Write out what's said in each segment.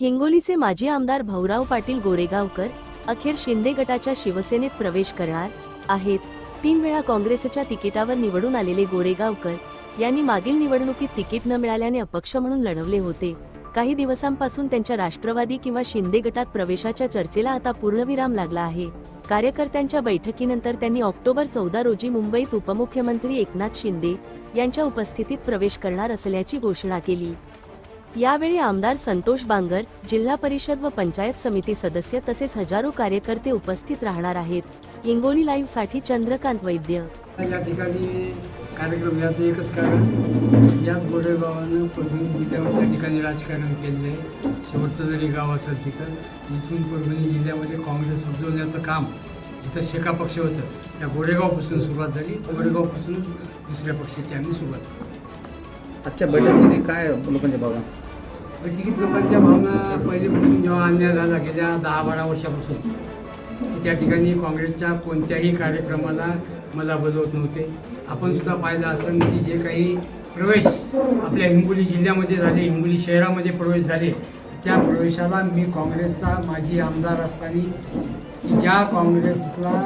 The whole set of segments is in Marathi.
हिंगोलीचे माजी आमदार भाऊराव पाटील गोरेगावकर अखेर शिंदे गटाच्या शिवसेनेत प्रवेश करणार आहेत. तीन वेळा काँग्रेसच्या तिकिटावर निवडून आलेले गोरेगावकर यांनी मागील निवडणुकीत तिकीट न मिळाल्याने अपक्ष म्हणून लढवले होते. काही दिवसांपासून त्यांच्या राष्ट्रवादी किंवा शिंदे गटात प्रवेशाच्या चर्चेला आता पूर्णविराम लागला आहे. कार्यकर्त्यांच्या बैठकीनंतर त्यांनी ऑक्टोबर चौदा रोजी मुंबईत उपमुख्यमंत्री एकनाथ शिंदे यांच्या उपस्थितीत प्रवेश करणार असल्याची घोषणा केली. यावेळी आमदार संतोष बांगर जिल्हा परिषद व पंचायत समिती सदस्य तसेच हजारो कार्यकर्ते उपस्थित राहणार आहेत. हिंगोली लाईव्हसाठी चंद्रकांत वैद्य. या ठिकाणी कार्यक्रम याचं एकच कारण याच गोरेगावानं परभणी जिल्ह्यावर त्या ठिकाणी राजकारण केलेलं आहे. शेवटचं जरी गाव असेल तिथं इथून परभणी जिल्ह्यामध्ये काँग्रेस उजवण्याचं काम जिथं शेका पक्ष होतं. त्या गोरेगावपासून सुरुवात झाली. गोरेगावपासून दुसऱ्या पक्षाची आम्ही सुरुवात केली. आजच्या बैठकीमध्ये काय लोकांच्या भावना? अशिक्षित लोकांच्या भावना पहिलेपासून जेव्हा अन्याय झाला गेल्या दहा बारा वर्षापासून त्या ठिकाणी काँग्रेसच्या कोणत्याही कार्यक्रमाला मला बोलवत नव्हते. आपण सुद्धा पाहिलं असं की जे काही प्रवेश आपल्या हिंगोली जिल्ह्यामध्ये झाले हिंगोली शहरामध्ये प्रवेश झाले त्या प्रवेशाला मी काँग्रेसचा माजी आमदार असताना की ज्या काँग्रेसला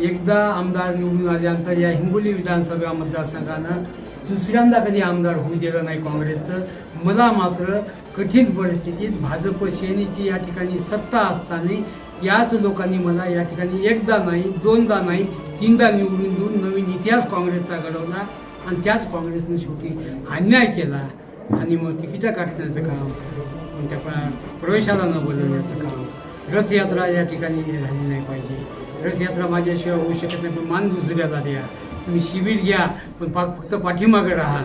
एकदा आमदार निवडून आल्यानंतर या हिंगोली विधानसभा मतदारसंघानं दुसऱ्यांदा कधी आमदार होऊ दिलं नाही काँग्रेसचं. मला मात्र कठीण परिस्थितीत भाजप सेनेची या ठिकाणी सत्ता असताना याच लोकांनी मला या ठिकाणी एकदा नाही दोनदा नाही तीनदा निवडून देऊन नवीन इतिहास काँग्रेसचा घडवला आणि त्याच काँग्रेसनं शेवटी अन्याय केला आणि मग तिकिटं काटण्याचं काम त्या प्रवेशाला न बोलवण्याचं काम. रथयात्रा या ठिकाणी झाली नाही पाहिजे. रथयात्रा माझ्याशिवाय होऊ शकत नाही पण मान दुसऱ्याला द्या. तुम्ही शिबिर घ्या पण पा फक्त पाठीमागे राहा.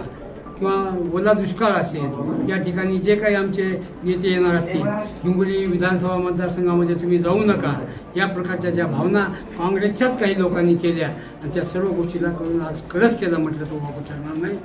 किंवा ओला दुष्काळ असेल या ठिकाणी जे काही आमचे नेते येणार असतील हिंगोली विधानसभा मतदारसंघामध्ये तुम्ही जाऊ नका. या प्रकारच्या ज्या भावना काँग्रेसच्याच काही लोकांनी केल्या आणि त्या सर्व गोष्टीला करून आज कळस केला म्हटलं तो वापर ठरणार नाही.